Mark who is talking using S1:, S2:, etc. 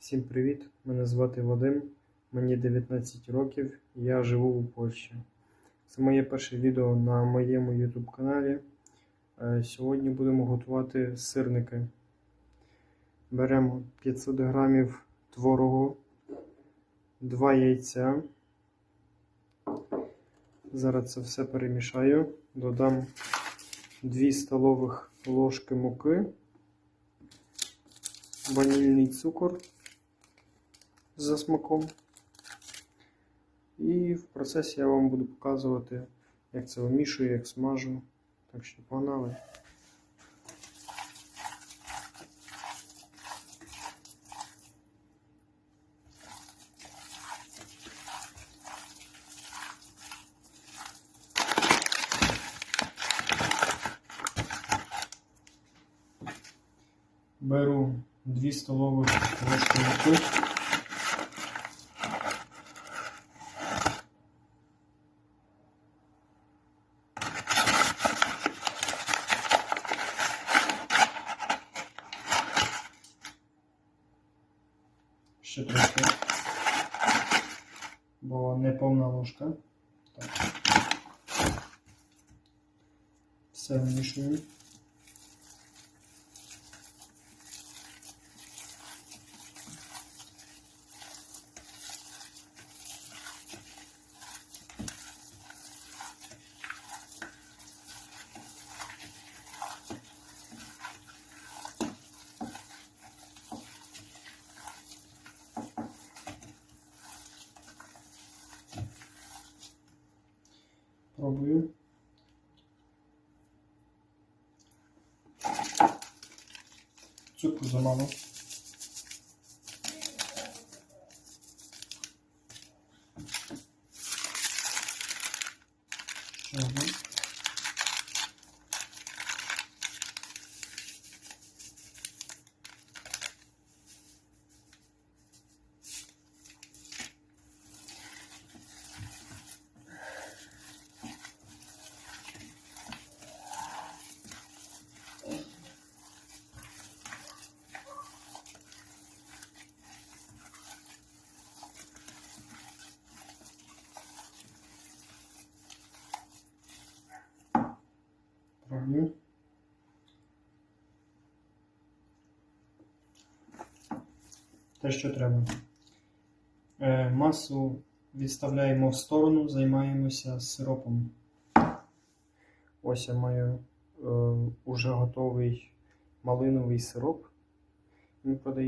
S1: Всім привіт! Мене звати Вадим, мені 19 років, я живу у Польщі. Це моє перше відео на моєму YouTube каналі. Е, Сьогодні будемо готувати сирники. Беремо 500 грамів творогу, 2 яйця. Зараз це все перемішаю, додам 2 столових ложки муки ванільний цукор за смаком. І в процесі я вам буду показувати, як це вимішую, як смажу. Так що погнали. Беру 2 столових ложки муки. Ще трошки, бо не повна ложка. Так. Все вмішую. Пробую. Цукру замало. Ще Пробую. Те, що треба. Е, масу відставляємо в сторону, займаємося сиропом. Ось я маю е, уже готовий малиновий сироп. Він продається.